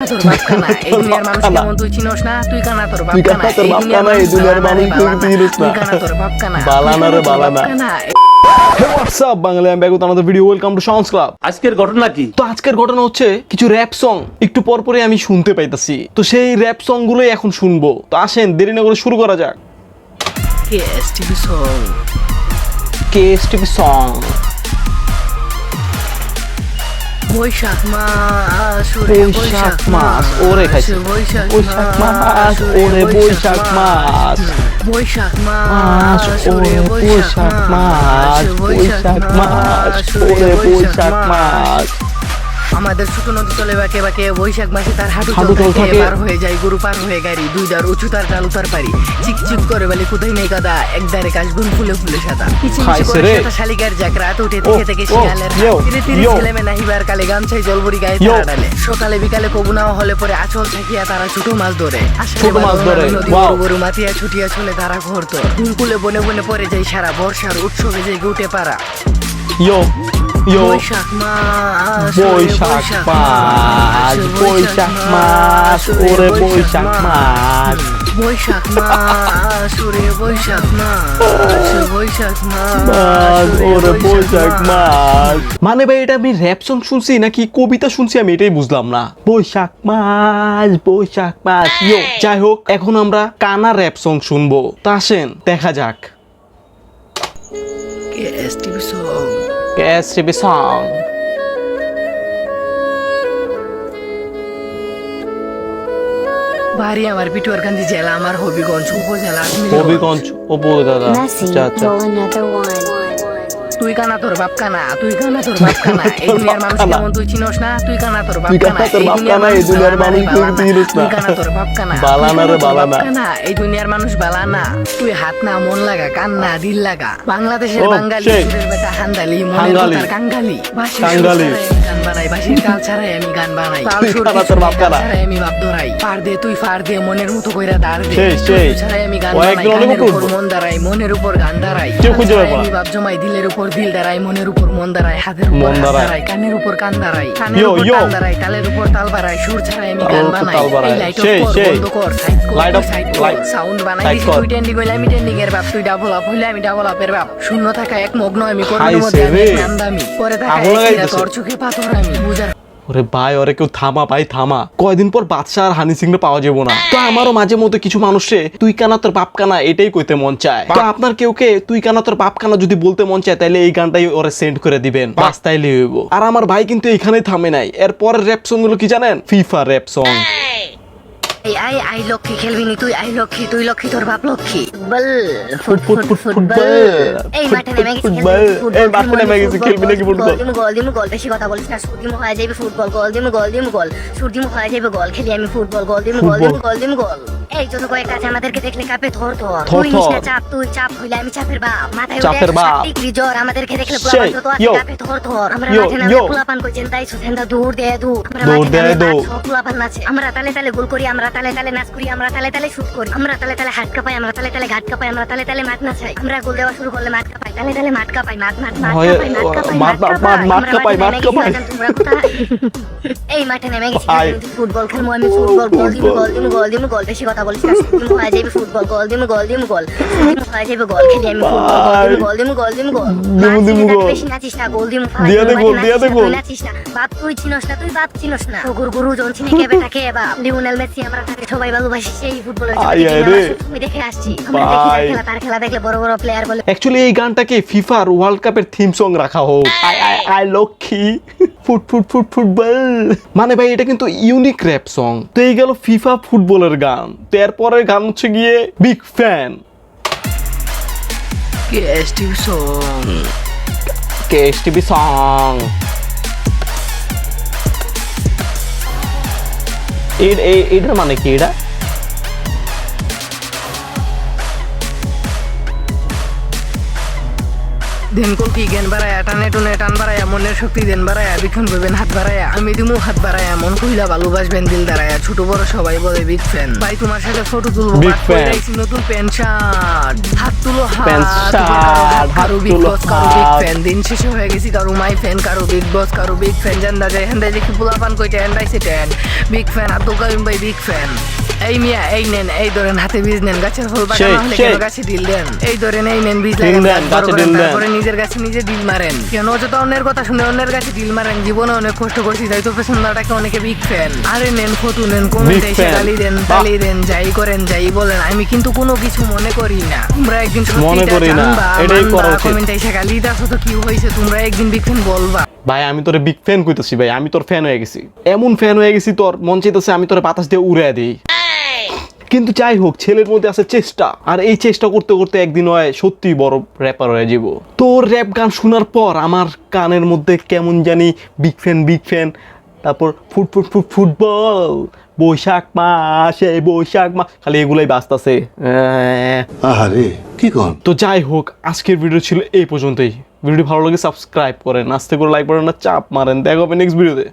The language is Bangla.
তোর বাপ কানা এই দুনিয়ার মানুষ কেমন তুই চিনোস না? তুই কানা তোর বাপ কানা কানা, এই দুনিয়ার মানুষ দুনিয়ার বালানা রে মানুষ তুই বালানা। চিনিস না। তুই কানা তোর বাপ কানা বালানা রে তুই কানা তোর বাপ বালানা। কানা। হে হোয়াটসঅ্যাপ বাংলা আমি bag video welcome to sounds club আজকের ঘটনা কি? তো আজকের ঘটনা হচ্ছে কিছু র্যাপ সং একটু পর পরে আমি শুনতে পাইতাছি। তো সেই র্যাপ সং গুলোই এখন শুনব। তো আসেন দেরি না করে শুরু করা যাক। কেএসটিভি সং বৈশাখ মাস ওরে বৈশাখ মাস, ওরে খাইছে। বৈশাখ মাস, ওরে বৈশাখ মাস। বৈশাখ মাস ওরে বৈশাখ মাস বৈশাখ মাস ওরে বৈশাখ মাস আমাদের ছোট নদী চলে বাকে বাকে বৈশাখ মাসে তার হাঁটু চল থাকে। পার হয়ে যায় গরু পার হয়ে গাড়ি দুই দার উঁচু তার ডাল উতার পারি চিক চিক করে বলে কোথায় নেই কাদা এক দারে কাশগুন ফুলে ফুলে সাদা। রে। শালিকার যাক রাত উঠে থেকে থেকে শিয়ালের তিরে তিরে ইয়ো। নাহিবার কালে গামছাই জলবরি গায়ে তারা ডালে সকালে বিকালে কবু নাও হলে পরে আচল থাকিয়া তারা ছোট মাছ ধরে। ছোট মাছ ধরে, গরু গরু মাতিয়া ছুটিয়া চলে তারা ঘর তো কুলে বনে বনে পরে যায় সারা বর্ষার উৎসবে যে উঠে পারা ইয়ো। বৈশাখ মাস বৈশাখ মাস বৈশাখ মাস ওরে বৈশাখ মাস বৈশাখ মাস ওরে বৈশাখ মাস বৈশাখ মাস মাস ওরে বৈশাখ মাস মানে ভাই এটা আমি র্যাপ সং শুনছি নাকি কবিতা শুনছি আমি এটাই বুঝলাম না? বৈশাখ মাস বৈশাখ মাস ইয়ো যাই হোক এখন আমরা কানা র্যাপ সং শুনব। তা আসেন দেখা যাক। KSTV song STV song. বাড়ি আমার পিটুয়ারকান্দি জেলা আমার হবিগঞ্জ উপজেলা হবিগঞ্জ উপজেলা আচ্ছা আচ্ছা roll another one. তুই কানা তোর বাপ কানা তুই কানা তোর বাপ কানা এই দুনিয়ার মানুষ। কেমন তুই চিনোস না তুই কানা তোর বাপ কানা এই দুনিয়ার মানুষ তুই বালানা না। তুই কানা তোর বাপ কানা বালানা রে বালানা। কানা, এই দুনিয়ার মানুষ বালানা তুই হাত না মন লাগা কান না দিল লাগা বাংলাদেশের বাঙালি বেটা হান্দালি মনের হাঙ্গালি। তার কাঙ্গালি কাঙ্গালি। গান বানাই তাল ছাড়াই আমি গান বানাই তোর বাপ কানা। ছাড়াই আমি বাপ ধরাই পার দে তুই ফার দে মনের মতো কইরা দাঁড় দে। ছাড়াই আমি গান বানাই একজন উপর। মন দাঁড়াই মনের উপর গান দাঁড়াই কেউ খুঁজে ছাড়াই পাবে না। আমি বাপ জমাই দিলের উপর দিল দাঁড়ায় মনের উপর মন দাঁড়ায় হাতের উপর মন হাত দাঁড়ায়। দাঁড়াই কানের উপর কান দাঁড়ায় কানের উপর কান দাঁড়াই তালের উপর তাল বাড়ায় সুর ছাড়াই আমি গান বানাই। এই লাইট অফ কর বন্ধ কর সাইড কর সাইড কর। সাউন্ড বানাই দিছি। তুই ট্রেন্ডিং হইলে আমি ট্রেন্ডিং এর বাপ তুই ডাবল আপ হইলে আমি ডাবল আপের বাপ। শূন্য থাকা এক মগ্ন আমি করব মধ্যে আমি পরে থাকা তোর চোখে পাথর আমি বুঝার ওরে ভাই ওরে কেউ থামা ভাই থামা। কয়দিন পর বাদশাহ আর হানি সিং পাওয়া যাব না। তো আমারও মাঝে মধ্যে কিছু মানুষে তুই কানা তোর বাপ কানা এটাই কইতে মন চায়। তো আপনার কেউ কে তুই কানা তোর বাপ কানা যদি বলতে মন চায় তাহলে এই গানটাই ওরে সেন্ড করে দিবেন। বাস তাইলে হইব। আর আমার ভাই কিন্তু এখানেই থামে নাই। এরপরের র্যাপ সংগুলো কি জানেন? ফিফা র্যাপ সং এই আই আই লক্ষ্মী খেলবি নি তুই আই লক্ষ্মী তুই লক্ষ্মী তোর বাপ লক্ষ্মী। বল ফুট ফুট ফুট ফুটবল এই মাঠে নেমে গেছি ফুটবল। এই মাঠে নেমে গেছি খেলবি নাকি ফুটবল। গোল দিমু গোল দিমু গোল বেশি কথা বলিস না সুরদিমু হয়ে যাবে ফুটবল গোল দিমু গোল দিমু গোল। সুর দিমু হয়ে যাবে গোল খেলি আমি ফুটবল গোল দিমু গোল দিমু গোল দিমু গোল। এই যত কয়েক আছে আমাদেরকে দেখলে কাপে ধর ধর ধর, তুই নিস না চাপ তুই চাপ হইলে আমি চাপের বাপ মাথায় চাপের বাপ। ডিগ্রি জ্বর আমাদেরকে দেখলে পোলাপান যত আছে কাপে ধর ধর আমরা মাঠে ইয়ো। পোলাপান কইছেন তাই সুসেন্দা দূর দে দূর আমরা মাঠে দে। সব পোলাপান নাচে আমরা তালে তালে গোল করি আমরা তালে তালে নাচ করি আমরা তালে তালে শুট করি আমরা তালে তালে হাত কাপাই আমরা তালে তালে ঘাট কাপাই আমরা তালে তালে মাঠ নাচাই আমরা গোল দেওয়া শুরু করলে মাঠ কাপাই তালে তালে মাঠ কাপাই মাঠ মাঠ মাঠ কাপাই মাঠ কাপাই মাঠ, মাঠ মাঠ, কাপাই, মাঠ কাপাই। এই মাঠে নেমে গেছি ফুটবল খেলব আমি ফুটবল গোল দিমু গোল দিমু গোল দিমু গোল বেশি কথা বলিস না শুট দিমু হয়ে যাবে ফুটবল গোল দিমু গোল দিমু গোল। হয়ে যাবে গোল খেলি আমি গোল দিমু গোল দিমু গোল দিমু গোল। দিমু, দিমু নাচ গোল। বেশি নাচিস না গোল দিমু দিয়া গোল, মাঠে দিয়া দে নাচিস না, গোল। নাচিস না। বাপ তুই চিনস না তুই বাপ চিনস না। গুরু গুরু জন চিনি কে বেটা বাপ। লিওনেল মেসি আমরা তাকে সবাই ভালোবাসি সেই ফুটবলের আয়, আয় রে। আমি দেখে আসছি। আমরা দেখি খেলা তার খেলা দেখলে বড় বড় প্লেয়ার বলে। অ্যাকচুয়ালি এই গানটাকে ফিফার ওয়ার্ল্ড কাপের থিম সং রাখা হোক। আই আই I Lakshmi. Foot foot foot football. মানে ভাই এটা কিন্তু ইউনিক র্যাপ সং তো এই গেল ফিফা ফুটবলের গান। তো এরপরের গান হচ্ছে গিয়ে big fan KSTV song KSTV song এর এটার মানে কি এটা? দেন কলকি জ্ঞান বাড়ায়া টানে টুনে টান বাড়ায়া মনের শক্তি দেন বাড়ায়া বিক্ষণ করবেন হাত বাড়ায়া আমি দিমু হাত বাড়ায়া মন কইলা ভালোবাসবেন দিল দাঁড়ায়া ছোট বড় সবাই বলে বিগ ফ্যান ভাই তোমার সাথে ফটো তুলবো নতুন প্যান্ট শার্ট। হাত তুলো হাত কারও বিগ বস কারও বিগ হাত। ফ্যান দিন শেষে হয়ে গেছি কারও মাই ফ্যান কারও বিগ বস কারও বিগ ফ্যান জান্দা যায় হেন্দাই দেখি পোলাপান কইতে হেন্দাইছে ট্যান বিগ ফ্যান আব্দুল কালিম ভাই বিগ ফ্যান এই মিয়া এই নেন এই ধরেন হাতে বীজ নেন গাছের ফল বাগানো হলে কেন গাছে ডিল দেন? এই ধরেন এই নেন বীজ লাগেন। তারপরে নিজের গাছে নিজে ডিল মারেন। কেন? অযথা অন্যের কথা শুনে অন্যের গাছে ডিল মারেন জীবনে অনেক কষ্ট করছি তাই তো পেছনদাটাকে অনেকে বিগ ফ্যান আরে নেন ফটো নেন কমেন্ট এসে গালি দেন গালি দেন যাই করেন যাই বলেন আমি কিন্তু কোনো কিছু মনে করি না। তোমরা একদিন মনে করি না, এটাই করা উচিত। কমেন্ট এসে গালি দাও তো কি হয়েছে তোমরা একদিন বিগ ফ্যান বলবা। ভাই আমি তোরে বিগ ফ্যান কইতেছি ভাই আমি তোর ফ্যান হয়ে গেছি। এমন ফ্যান হয়ে গেছি তোর মন চাইতেছে আমি তোর বাতাস দিয়ে উড়ে দিই। কিন্তু যাই হোক ছেলের মধ্যে আছে চেষ্টা। আর এই চেষ্টা করতে করতে একদিন হয় সত্যি বড় র্যাপার হয়ে যাব তোর র্যাপ গান শোনার পর আমার কানের মধ্যে কেমন জানি বিগ ফ্যান বিগ ফ্যান তারপর foot foot foot football Baishakh মাসে বৈশাখ মাস খালি এগুলাই বাঁচতাছে আহারে কি কন? তো যাই হোক আজকের ভিডিও ছিল এই পর্যন্তই। ভিডিও ভালো লাগে সাবস্ক্রাইব করেন। আস্তে করে লাইক করেন না চাপ মারেন। দেখা হবে নেক্সট ভিডিওতে